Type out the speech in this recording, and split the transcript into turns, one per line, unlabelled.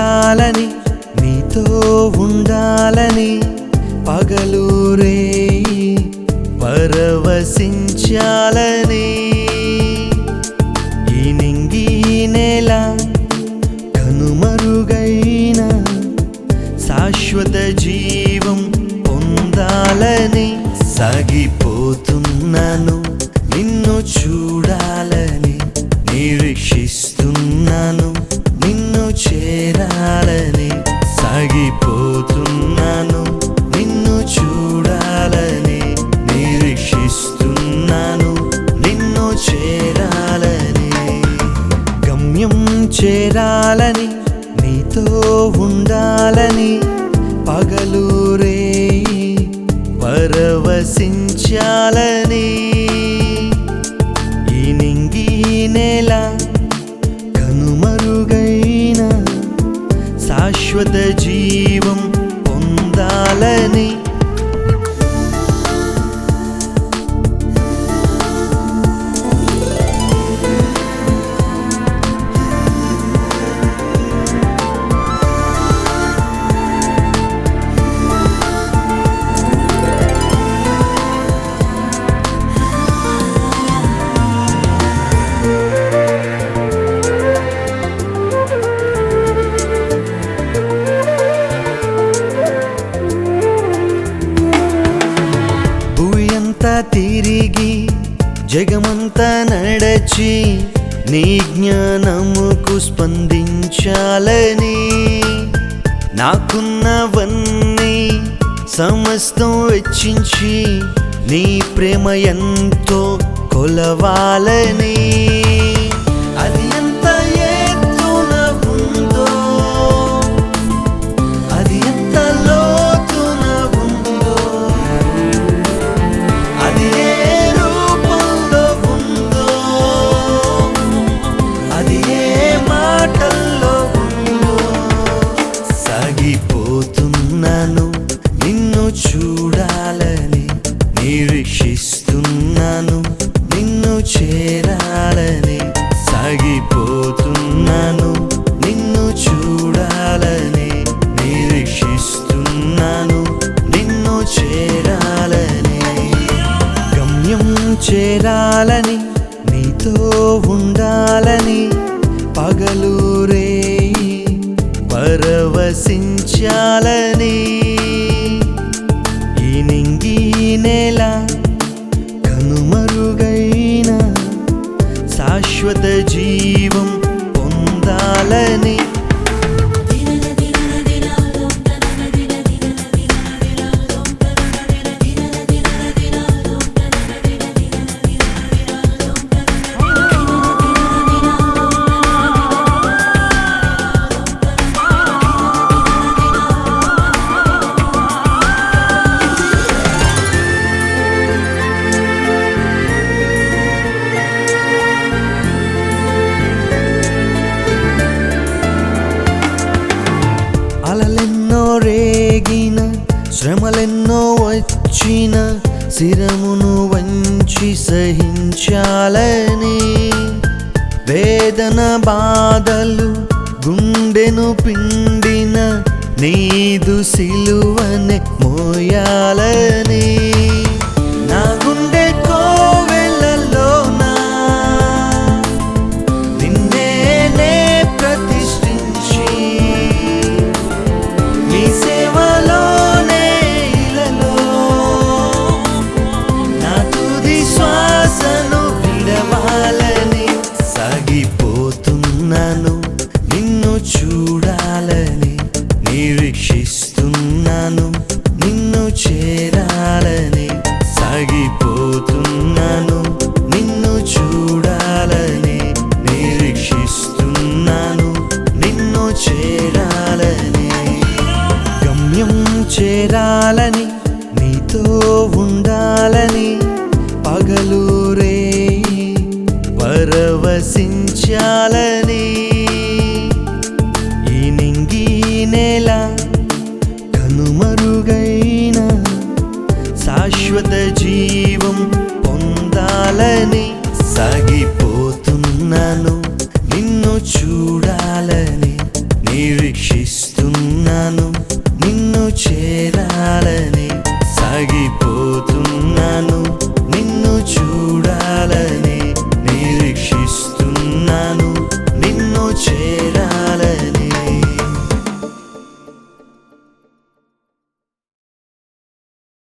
చేరాలని నీతో ఉండాలని పగలూరే పరవశించాలని. ఈ నింగి నేల కనుమరుగైన శాశ్వత జీవం పొందాలని సాగిపోతున్నాను. నీతో ఉండాలని పగలూరే పరవశించాలని ఈ నింగి నేల నడచి నీ జ్ఞానముకు స్పందించాలని. నాకున్నవన్నీ సమస్తం వెచ్చించి నీ ప్రేమ ఎంతో కొలవాలని. చేరాలని. గమ్యం చేరాలని నీతో ఉండాలని పగలూరే పరవశించాలని. ఈ నింగి నేల కనుమరుగైన శాశ్వత జీవం పొందాలని రేగిన శ్రమలెన్నో వచ్చిన శిరమును వంచి సహించాలని. వేదన బాధలు గుండెను పిండిన నీదు సిలువనే మోయాలని. శాశ్వత జీవం పొందాలని సాగిపోతున్నాను. నిన్ను చూడాలని